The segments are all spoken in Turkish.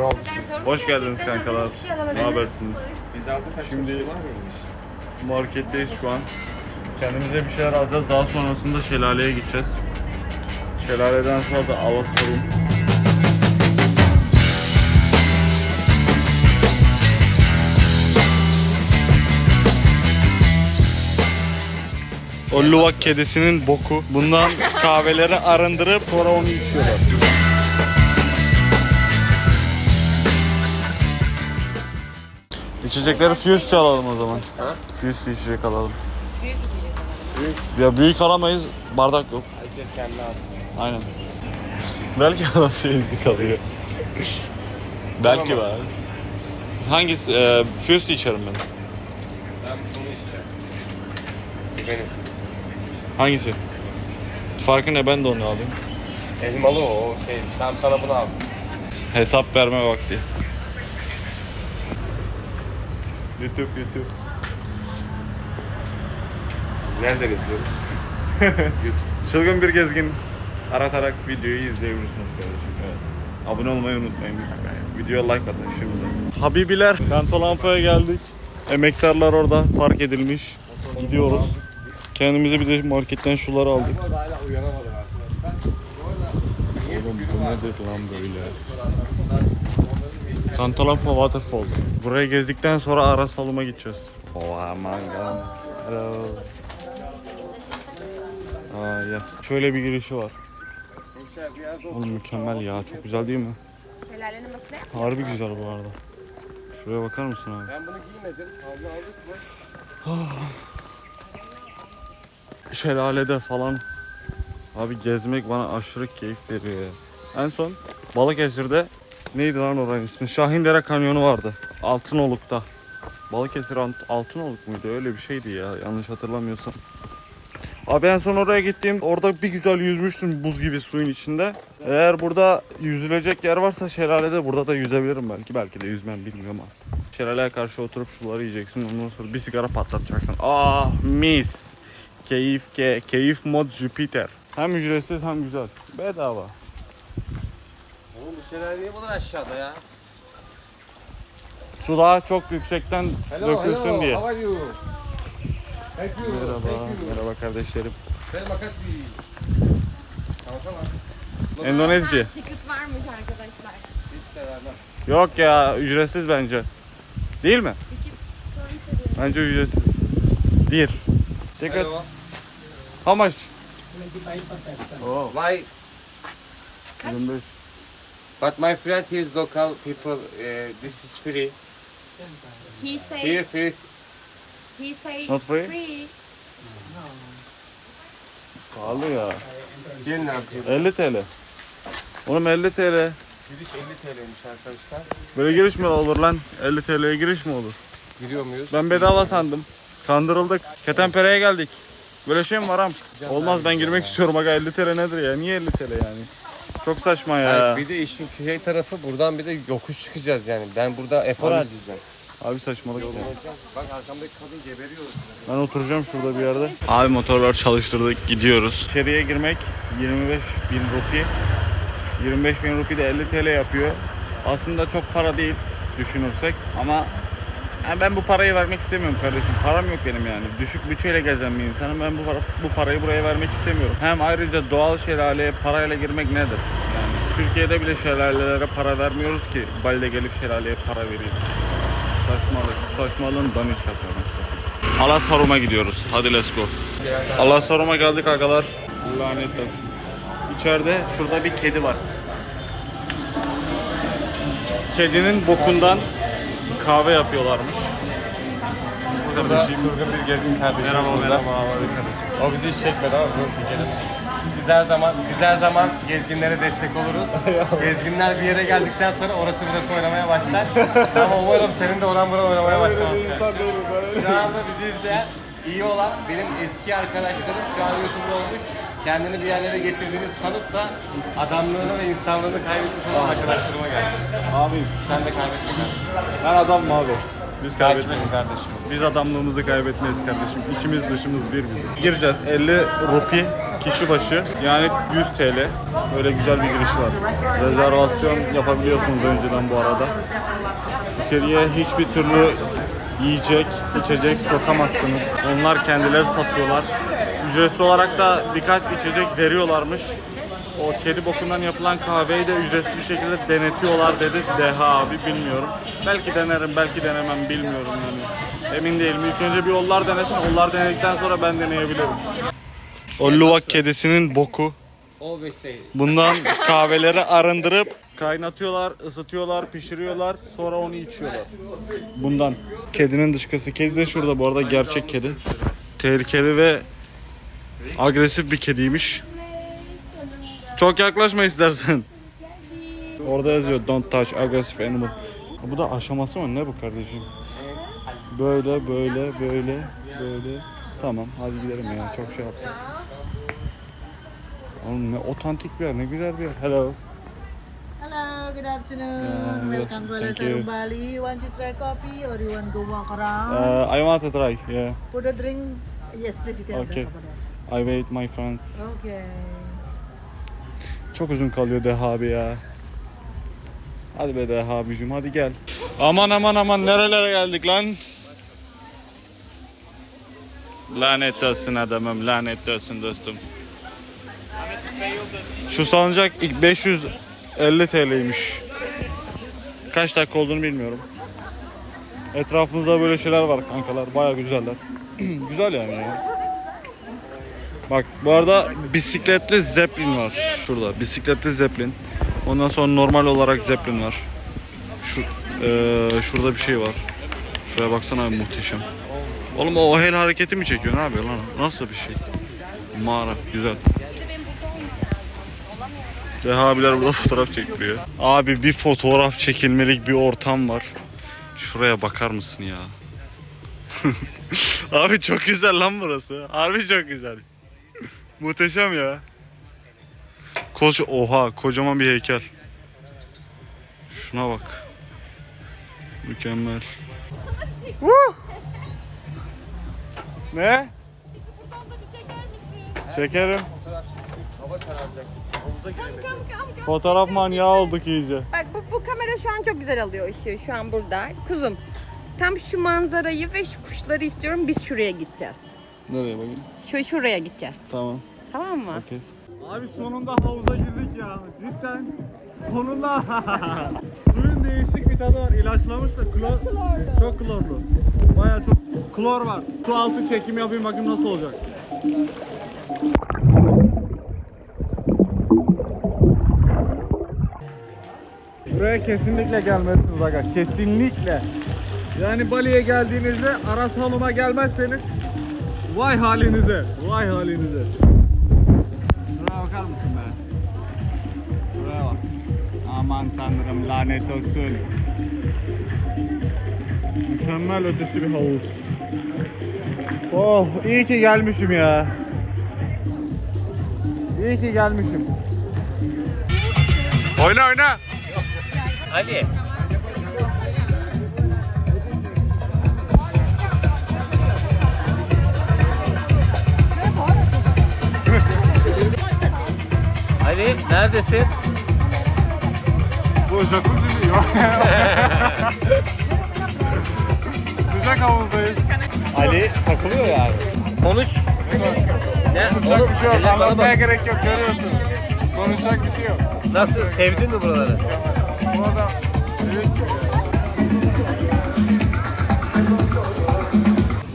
Oldu? Hoş geldiniz kankalar. Ne habersiniz? Şimdi- Şimdi... var mıymış? Marketteyiz şu an. Kendimize bir şeyler alacağız. Daha sonrasında şelaleye gideceğiz. Şelaleden sonra da Avaspor'un O luvak kedisinin boku. Bundan kahveleri arındırıp sonra onu içiyorlar. İçecekleri Fusty alalım o zaman. Ha? Fusty içecek alalım. Ya büyük alamayız. Bardak yok. Herkes kendi alsın. Aynen. Belki adam şey kalıyor. Belki var. Hangisi? E, Fusty içerim ben. Ben bunu içeceğim. Bu benim. Hangisi? Farkı ne? Ben de onu alayım. Elmalı o, o şey. Tamam sana bunu aldım. Hesap verme vakti. YouTube, YouTube. Nereden izliyoruz? Çılgın bir gezgin aratarak videoyu izleyebilirsiniz kardeşim. Evet. Abone olmayı unutmayın lütfen. Videoya like atın şimdi. Habibiler, Kantolampa'ya geldik. Emektarlar orada park edilmiş. Gidiyoruz. Kendimize bir de marketten şuları aldık. Oğlum bu nedir lan böyle? Kantalampa Waterfalls. Burayı gezdikten sonra ara saluma gideceğiz. Oh aman God. Hello. Aa, ya. Şöyle bir girişi var. Oğlum mükemmel ya. Çok güzel değil mi? Şelalenin başına Harbi güzel bu arada. Şuraya bakar mısın abi? Ben bunu giymedim. Havlu aldık mı? Şelalede falan. Abi gezmek bana aşırı keyif veriyor ya. En son Balıkesir'de neydi lan oranın ismi? Şahindere Kanyonu vardı. Altınoluk'ta. Balıkesir Altınoluk muydu? Öyle bir şeydi ya yanlış hatırlamıyorsam. Abi en son oraya gittiğim orada bir güzel yüzmüştüm buz gibi suyun içinde. Eğer burada yüzülecek yer varsa şelalede burada da yüzebilirim belki. Belki de yüzmem bilmiyorum artık. Şelaleye karşı oturup şuları yiyeceksin. Ondan sonra bir sigara patlatacaksın. Ah mis. Keyif ke, keyif mod Jupiter. Hem ücretsiz hem güzel. Bedava. Oğlum bu şeyler niye bunlar aşağıda ya? Su daha çok yüksekten dökülsün diye. How are you? Thank you. Merhaba, Thank you. merhaba kardeşlerim. Terima kasih. Tamam tamam. Endonezce. Ticket varmış arkadaşlar. Hiç de vermem. Yok ya ücretsiz bence. Değil mi? Ticket sorun soruyorum. Bence ücretsiz. Bir. Ticket. How much? Oh, My, 25. but my friend he is local people. Uh, this is free. He say, Here free. he say Not free? free. Pahalı ya. Gelin arkadaşlar. 50 TL. Oğlum 50 TL. Giriş 50 TL'ymiş arkadaşlar. Böyle giriş mi olur lan? 50 TL'ye giriş mi olur? Giriyor muyuz? Ben bedava sandım. Kandırıldık. Ketenpere'ye geldik. Böyle şey mi var am? Olmaz ben girmek istiyorum aga 50 TL nedir ya? Niye 50 TL yani? Çok saçma ya. Hayır, bir de işin şey tarafı buradan bir de yokuş çıkacağız yani. Ben burada efor Abi- harcayacağım. Abi saçmalık ya. Bak arkamdaki kadın geberiyor. Ben oturacağım şurada bir yerde. Abi motorlar çalıştırdık gidiyoruz. İçeriye girmek 25 bin rupi. 25 bin rupi de 50 TL yapıyor. Aslında çok para değil düşünürsek ama yani ben bu parayı vermek istemiyorum kardeşim. Param yok benim yani. Düşük bütçeyle gezen bir insanım. Ben bu, para, bu parayı buraya vermek istemiyorum. Hem ayrıca doğal şelaleye parayla girmek nedir? Yani Türkiye'de bile şelalelere para vermiyoruz ki Bali'de gelip şelaleye para vereyim. Saçmalık. Saçmalığın anasını. Alasarum'a gidiyoruz. Hadi let's go. Alasarum'a geldik arkadaşlar. Lanet olsun. İçeride şurada bir kedi var. Kedinin bokundan kahve yapıyorlarmış. Burada çılgın bir gezgin kardeşim Merhaba burada. merhaba. arkadaşlar. O bizi hiç çekmedi ama bunu çekelim. Biz her zaman biz her zaman gezginlere destek oluruz. Gezginler bir yere geldikten sonra orası burası oynamaya başlar. ama umarım senin de oran buran oynamaya başlamaz. Şu anda bizi izleyen iyi olan benim eski arkadaşlarım şu an YouTuber olmuş. Kendini bir yerlere getirdiğini sanıp da adamlığını ve insanlığını kaybetmiş olan arkadaşlarıma gelsin. Abi Sen de kaybetme kardeşim. ben adamım abi. Biz kaybetmeyiz. Kaybetme kardeşim. Biz adamlığımızı kaybetmeyiz kardeşim. İçimiz dışımız bir bizim. Gireceğiz 50 rupi kişi başı yani 100 TL. Böyle güzel bir giriş var. Rezervasyon yapabiliyorsunuz önceden bu arada. İçeriye hiçbir türlü yiyecek, içecek sokamazsınız. Onlar kendileri satıyorlar. Ücretsiz olarak da birkaç içecek veriyorlarmış. O kedi bokundan yapılan kahveyi de ücretsiz bir şekilde denetiyorlar dedi Deha abi bilmiyorum. Belki denerim belki denemem bilmiyorum yani. Emin değilim. İlk önce bir onlar denesin. Onlar denedikten sonra ben deneyebilirim. O luvak kedisinin boku. Bundan kahveleri arındırıp kaynatıyorlar, ısıtıyorlar, pişiriyorlar. Sonra onu içiyorlar. Bundan. Kedinin dışkısı. Kedi de şurada bu arada gerçek kedi. Tehlikeli ve agresif bir kediymiş. Çok yaklaşma istersen. Orada yazıyor don't touch aggressive animal. Bu da aşaması mı ne bu kardeşim? Böyle böyle böyle böyle. Tamam hadi gidelim ya çok şey yaptık. Oğlum ne otantik bir yer, ne güzel bir yer. Hello. Hello, good afternoon. Yeah. Welcome to Alasarum. Bali. You want to try coffee or you want to go walk around? Uh, I want to try. Yeah. Put a drink. Yes, please. You can Okay. drink. I wait my friends. Okay. Çok uzun kalıyor Deha abi ya. Hadi be Deha abicim hadi gel. Aman aman aman nerelere geldik lan? Lanet olsun adamım lanet olsun dostum. Şu salıncak ilk 550 TL'ymiş. Kaç dakika olduğunu bilmiyorum. Etrafımızda böyle şeyler var kankalar. Bayağı güzeller. Güzel yani ya. Bak bu arada bisikletli zeplin var şurada. Bisikletli zeplin. Ondan sonra normal olarak zeplin var. Şu eee, şurada bir şey var. Şuraya baksana abi muhteşem. Oğlum o el hareketi mi çekiyor? Ne yapıyor lan? Nasıl bir şey? Mağara güzel. Deha abiler burada fotoğraf çektiriyor. Abi bir fotoğraf çekilmelik bir ortam var. Şuraya bakar mısın ya? Abi çok güzel lan burası. Harbi çok güzel. Muhteşem ya. Koş oha kocaman bir heykel. Şuna bak. Mükemmel. Woo! Ne? Çekerim. Fotoğraf manyağı olduk iyice. Bak bu, bu kamera şu an çok güzel alıyor ışığı şu an burada. Kuzum tam şu manzarayı ve şu kuşları istiyorum biz şuraya gideceğiz. Nereye bakayım? Şu şuraya gideceğiz. Tamam. Tamam mı? Okey. Abi sonunda havuza girdik ya. Cidden. Sonunda. Suyun değişik bir tadı var. İlaçlamış da klor. Çok klorlu. Baya çok klor var. Su altı çekim yapayım bakayım nasıl olacak. Buraya kesinlikle gelmelisiniz aga. Kesinlikle. Yani Bali'ye geldiğinizde Aras Halum'a gelmezseniz vay halinize. Vay halinize. Bakar mısın be? Şuraya bak. Aman tanrım lanet olsun. Mükemmel ötesi bir havuz. Oh iyi ki gelmişim ya. İyi ki gelmişim. Oyna oyna. Ali. Ali neredesin? Bu jacuzzi mi? Sıcak havuzdayız. Ali takılıyor yani. Konuş. Ne? Oğlum bir şey yok. bana Anlatmaya bak. gerek yok. Görüyorsun. Konuşacak bir şey yok. Nasıl? Sevdin mi buraları? Bu adam büyük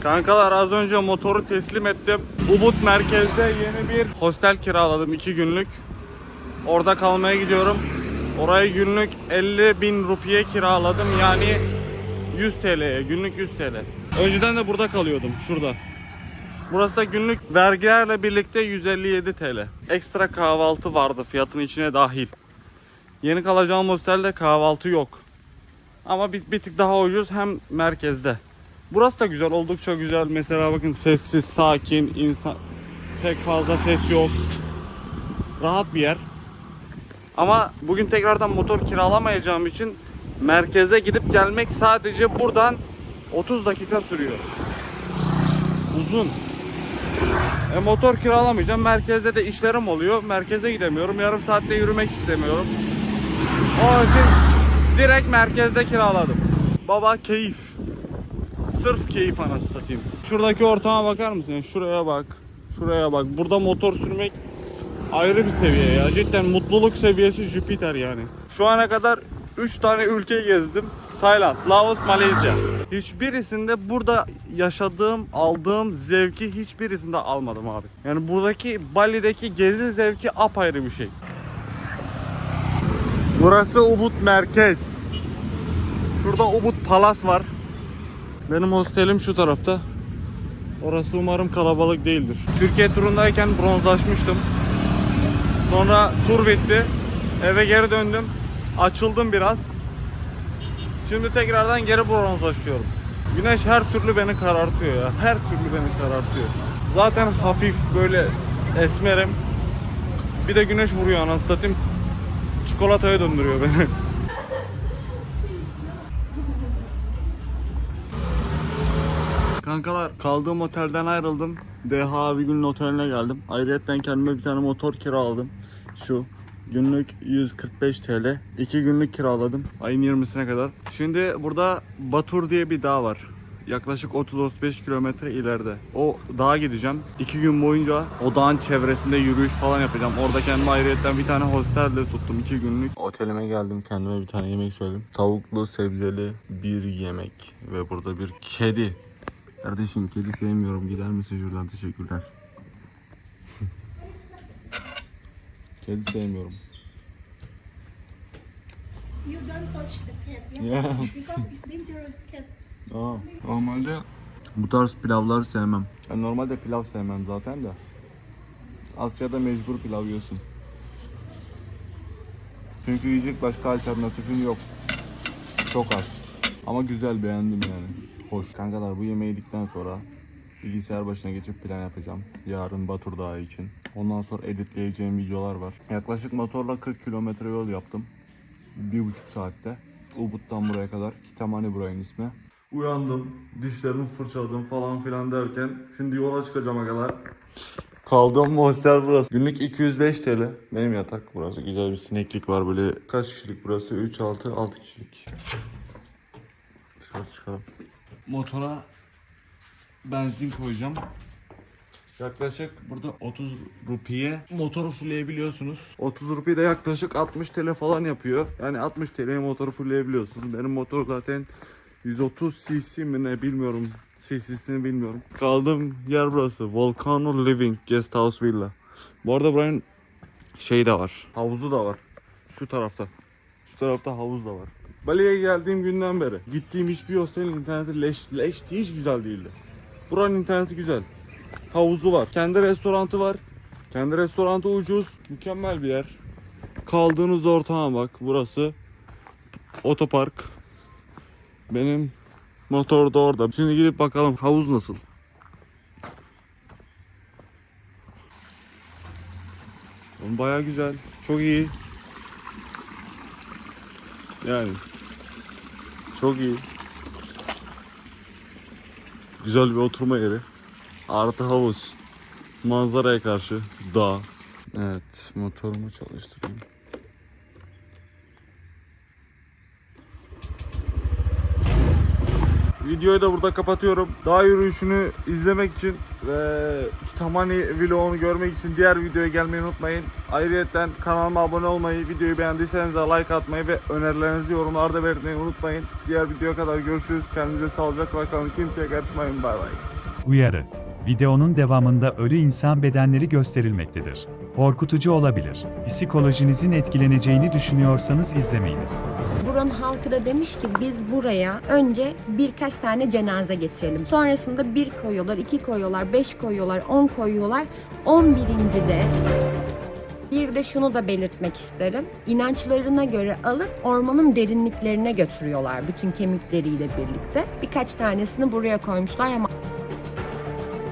Kankalar az önce motoru teslim ettim. Ubud merkezde yeni bir hostel kiraladım 2 günlük. Orada kalmaya gidiyorum. Orayı günlük 50 bin rupiye kiraladım yani 100 TL'ye günlük 100 TL. Önceden de burada kalıyordum şurada. Burası da günlük vergilerle birlikte 157 TL. Ekstra kahvaltı vardı fiyatın içine dahil. Yeni kalacağım hostelde kahvaltı yok. Ama bir, bir tık daha ucuz hem merkezde. Burası da güzel, oldukça güzel. Mesela bakın sessiz, sakin, insan pek fazla ses yok. Rahat bir yer. Ama bugün tekrardan motor kiralamayacağım için merkeze gidip gelmek sadece buradan 30 dakika sürüyor. Uzun. E, motor kiralamayacağım. Merkezde de işlerim oluyor. Merkeze gidemiyorum. Yarım saatte yürümek istemiyorum. O için direkt merkezde kiraladım. Baba keyif. Sırf keyif anasını satayım. Şuradaki ortama bakar mısın? Şuraya bak. Şuraya bak. Burada motor sürmek ayrı bir seviye ya. Cidden mutluluk seviyesi Jüpiter yani. Şu ana kadar 3 tane ülkeyi gezdim. Tayland, Laos, Malezya. Hiçbirisinde burada yaşadığım, aldığım zevki hiçbirisinde almadım abi. Yani buradaki Bali'deki gezi zevki apayrı bir şey. Burası Ubud merkez. Şurada Ubud Palas var. Benim hostelim şu tarafta. Orası umarım kalabalık değildir. Türkiye turundayken bronzlaşmıştım. Sonra tur bitti. Eve geri döndüm. Açıldım biraz. Şimdi tekrardan geri bronzlaşıyorum. Güneş her türlü beni karartıyor ya. Her türlü beni karartıyor. Zaten hafif böyle esmerim. Bir de güneş vuruyor anasını satayım. Çikolataya döndürüyor beni. Kankalar kaldığım otelden ayrıldım. DH Avigül'ün oteline geldim. Ayrıyetten kendime bir tane motor kiraladım. Şu günlük 145 TL. 2 günlük kiraladım. Ayın 20'sine kadar. Şimdi burada Batur diye bir dağ var. Yaklaşık 30-35 kilometre ileride. O dağa gideceğim. 2 gün boyunca o dağın çevresinde yürüyüş falan yapacağım. Orada kendime ayrıyetten bir tane hostel de tuttum 2 günlük. Otelime geldim. Kendime bir tane yemek söyledim. Tavuklu sebzeli bir yemek. Ve burada bir kedi. Kardeşim kedi sevmiyorum. Gider misin şuradan? Teşekkürler. kedi sevmiyorum. You don't touch the cat, yeah? Yeah. Because it's dangerous cat. Aa, normalde bu tarz pilavlar sevmem. Ben normalde pilav sevmem zaten de. Asya'da mecbur pilav yiyorsun. Çünkü yiyecek başka alternatifin yok. Çok az. Ama güzel beğendim yani. Hoş. Kankalar bu yemeği yedikten sonra bilgisayar başına geçip plan yapacağım. Yarın Batur Dağı için. Ondan sonra editleyeceğim videolar var. Yaklaşık motorla 40 kilometre yol yaptım. Bir buçuk saatte. Ubud'dan buraya kadar. Kitamani buranın ismi. Uyandım, dişlerimi fırçaladım falan filan derken şimdi yola çıkacağım kadar. Kaldığım hostel burası. Günlük 205 TL. Benim yatak burası. Güzel bir sineklik var böyle. Kaç kişilik burası? 3, 6, 6 kişilik. Dışarı çıkalım. Motora benzin koyacağım. Yaklaşık burada 30 rupiye motoru fullleyebiliyorsunuz. 30 rupiye de yaklaşık 60 TL falan yapıyor. Yani 60 TL'ye motoru fullleyebiliyorsunuz. Benim motor zaten 130 cc mi ne bilmiyorum. cc'sini bilmiyorum. Kaldığım yer burası. Volcano Living Guest House Villa. Bu arada buranın şey de var. Havuzu da var. Şu tarafta. Şu tarafta havuz da var. Bali'ye geldiğim günden beri gittiğim hiçbir hostelin interneti leş, leşti hiç güzel değildi. Buranın interneti güzel. Havuzu var. Kendi restoranı var. Kendi restoranı ucuz. Mükemmel bir yer. Kaldığınız ortama bak. Burası otopark. Benim motor da orada. Şimdi gidip bakalım havuz nasıl. Baya güzel. Çok iyi. Yani. Çok iyi. Güzel bir oturma yeri. Artı havuz. Manzaraya karşı dağ. Evet motorumu çalıştırayım. Videoyu da burada kapatıyorum. Dağ yürüyüşünü izlemek için ve Kitamani vlogunu görmek için diğer videoya gelmeyi unutmayın. Ayrıca kanalıma abone olmayı, videoyu beğendiyseniz de like atmayı ve önerilerinizi yorumlarda belirtmeyi unutmayın. Diğer videoya kadar görüşürüz. Kendinize sağlıcakla kalın. Kimseye karışmayın. Bay bay. Uyarı. Videonun devamında ölü insan bedenleri gösterilmektedir. Korkutucu olabilir. Psikolojinizin etkileneceğini düşünüyorsanız izlemeyiniz. Buranın halkı da demiş ki biz buraya önce birkaç tane cenaze getirelim. Sonrasında bir koyuyorlar, iki koyuyorlar, beş koyuyorlar, on koyuyorlar. On birinci de bir de şunu da belirtmek isterim. İnançlarına göre alıp ormanın derinliklerine götürüyorlar bütün kemikleriyle birlikte. Birkaç tanesini buraya koymuşlar ama